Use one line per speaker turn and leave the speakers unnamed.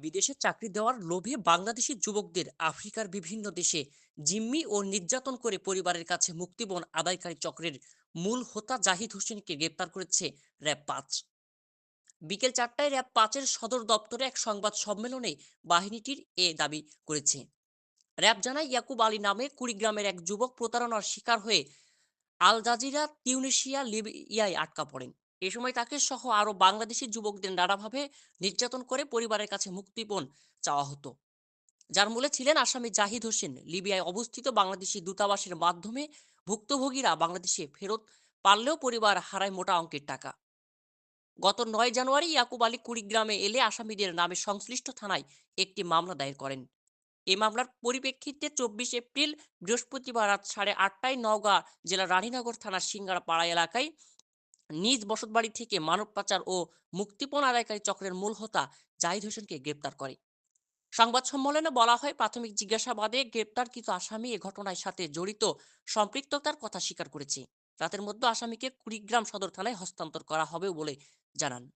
বিদেশে চাকরি দেওয়ার লোভে বাংলাদেশি যুবকদের আফ্রিকার বিভিন্ন দেশে জিম্মি ও নির্যাতন করে পরিবারের কাছে মুক্তিপণ আদায়কারী চক্রের মূল হোতা জাহিদ হোসেনকে গ্রেপ্তার করেছে র্যাব পাঁচ। বিকেল চারটায় র্যাব পাঁচের সদর দপ্তরে এক সংবাদ সম্মেলনে বাহিনীটির এ দাবি করেছে। র্যাব জানায়, ইয়াকুব আলী নামে কুড়িগ্রামের এক যুবক প্রতারণার শিকার হয়ে আল জাজিরা, তিউনিশিয়া, লিবিয়ায় আটকা পড়েন। এ সময় তাকে সহ আরও বাংলাদেশি যুবকদের নানাভাবে নির্যাতন করে পরিবারের কাছে মুক্তিপণ চাওয়া হতো। যার মূলে ছিলেন আসামি জাহিদ হোসেন। লিবিয়ায় অবস্থিত বাংলাদেশি দূতাবাসের মাধ্যমে ভুক্তভোগীরা বাংলাদেশে ফেরত পারলেও পরিবার হারায় মোটা অঙ্কের টাকা। গত নয় জানুয়ারি ইয়াকুব আলী কুড়িগ্রামে এলে আসামিদের নামে সংশ্লিষ্ট থানায় একটি মামলা দায়ের করেন। এই মামলার পরিপ্রেক্ষিতে চব্বিশ এপ্রিল বৃহস্পতিবার রাত সাড়ে আটটায় নওগাঁ জেলার রানীনগর থানার সিঙ্গারা পাড়া এলাকায় নিজ বসতবাড়ি থেকে মানব পাচার ও মুক্তিপণ আদায়কারী চক্রের মূল হোতা জাহিদ হোসেনকে গ্রেপ্তার করে। সংবাদ সম্মেলনে বলা হয়, প্রাথমিক জিজ্ঞাসাবাদে গ্রেপ্তারকৃত আসামি এ ঘটনার সাথে জড়িত সম্পৃক্ততার কথা স্বীকার করেছে। রাতের মধ্যে আসামিকে কুড়িগ্রাম সদর থানায় হস্তান্তর করা হবে বলে জানান।